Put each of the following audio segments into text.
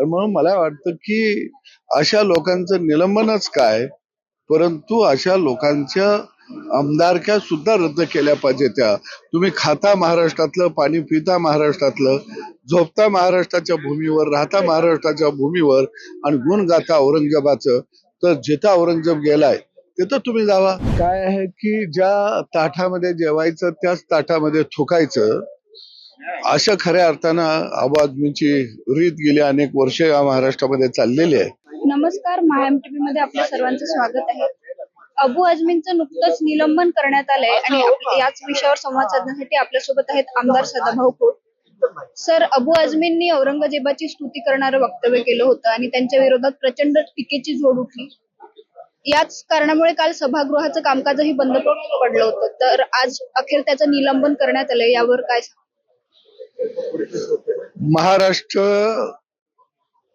म्हणून मला वाटतं की अशा लोकांचं निलंबनच काय? परंतु अशा लोकांच्या आमदारक्या सुद्धा रद्द केल्या पाहिजे त्या. तुम्ही खाता महाराष्ट्रातलं पाणी पिता महाराष्ट्रातलं झोपता महाराष्ट्राच्या भूमीवर राहता महाराष्ट्राच्या भूमीवर आणि गुण गाता औरंगजेबाचं तर जिथं औरंगजेब गेलाय तिथं तुम्ही जावा. काय आहे की ज्या ताठामध्ये जेवायचं त्याच ताठामध्ये थुकायचं अशा खऱ्या अर्थानं आम आदमीची रीत गेली अनेक वर्ष या महाराष्ट्रामध्ये चाललेली आहे. नमस्कार महाएम टीव्ही मध्ये आपल्या सर्वांचं स्वागत आहे. अबू अजमीनचं नुकतंच निलंबन करण्यात आलंय आणि याच विषयावर संवाद साधण्यासाठी आपल्यासोबत आहेत आमदार सदाभाऊ खोत. सर अबू अजमीननी औरंगजेबाची स्तुती करणारं वक्तव्य केलं होतं आणि त्यांच्या विरोधात प्रचंड टीकेची झोड उठली. याच कारणामुळे काल सभागृहाचं कामकाजही बंद पडलं होतं. तर आज अखेर त्याचं निलंबन करण्यात आलंय यावर काय सांग महाराष्ट्र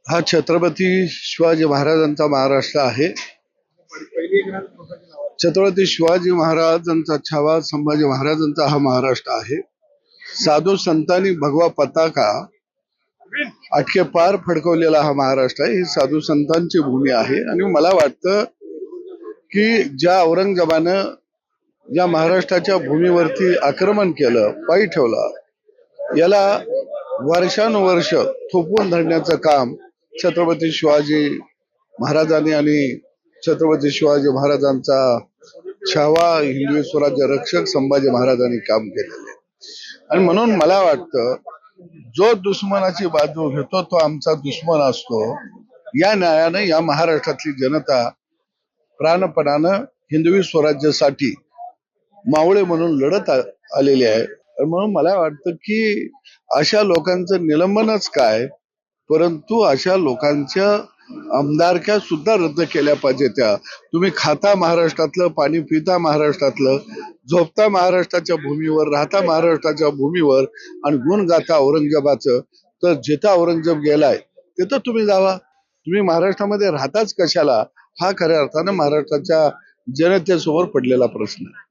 हा छत्रपती शिवाजी महाराजांचा महाराष्ट्र आहे. छत्रपती शिवाजी महाराजांचा छावा संभाजी महाराजांचा हा महाराष्ट्र आहे. साधू संतांनी भगवा पताका अटके पार फडकवलेला हा महाराष्ट्र आहे. ही साधू संतांची भूमी आहे. आणि मला वाटतं की ज्या औरंगजेबानं या महाराष्ट्राच्या भूमीवरती आक्रमण केलं पायी ठेवलं याला वर्षानुवर्ष थोपवून धरण्याचं काम छत्रपती शिवाजी महाराजांनी आणि छत्रपती शिवाजी महाराजांचा छावा हिंदवी स्वराज्य रक्षक संभाजी महाराजांनी काम केलेले आणि म्हणून मला वाटतं जो दुश्मनाची बाजू घेतो तो आमचा दुश्मन असतो. या न्यायाने या महाराष्ट्रातली जनता प्राणपणानं हिंदवी स्वराज्यासाठी मावळे म्हणून लढत आलेली आहे. म्हणून मला वाटतं की अशा लोकांचं निलंबनच काय परंतु अशा लोकांच्या आमदारक्या सुद्धा रद्द केल्या पाहिजे त्या. तुम्ही खाता महाराष्ट्रातलं पाणी पिता महाराष्ट्रातलं झोपता महाराष्ट्राच्या भूमीवर राहता महाराष्ट्राच्या भूमीवर आणि गुण गाता औरंगजेबाचं तर जिथं औरंगजेब गेलाय तिथं तुम्ही जावा. तुम्ही महाराष्ट्रामध्ये राहताच कशाला? हा खऱ्या अर्थानं महाराष्ट्राच्या जनतेसमोर पडलेला प्रश्न आहे.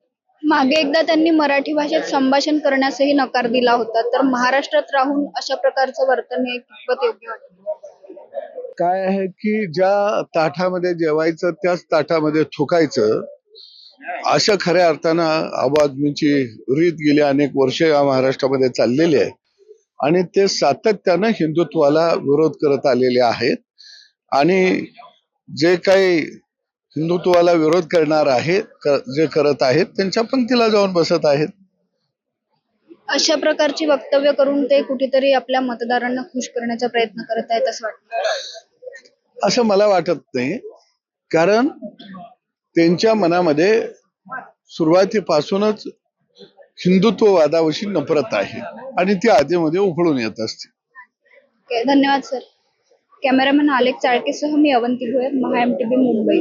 मागे एकदा त्यांनी मराठी भाषेत संभाषण करण्यासही नकार दिला होता. तर महाराष्ट्रात राहून अशा प्रकारचं वर्तन हे कितपत योग्य वाटतं? काय आहे की ज्या ताठामध्ये जेवायचं त्याच ताठामध्ये थुकायचं अशा खऱ्या अर्थानं आबा आदमीची रीत गेली अनेक वर्ष या महाराष्ट्रामध्ये चाललेली आहे. आणि ते सातत्यानं हिंदुत्वाला विरोध करत आलेले आहेत. आणि जे काही हिंदुत्वाला विरोध करणार आहेत जे करत आहेत त्यांच्या पंक्तीला जाऊन बसत आहेत. अशा प्रकारची वक्तव्य करून ते कुठेतरी आपल्या मतदारांना खुश करण्याचा प्रयत्न करत आहेत असं वाटतं. असं मला वाटत नाही. कारण त्यांच्या मनामध्ये सुरुवातीपासूनच हिंदुत्ववादाविषयी नफरत आहे आणि ती आधीमध्ये उफळून येत असते. धन्यवाद सर. कॅमेरामॅन आलेख चाळकेसह मी अवंती भोयर महा एम टी मुंबई.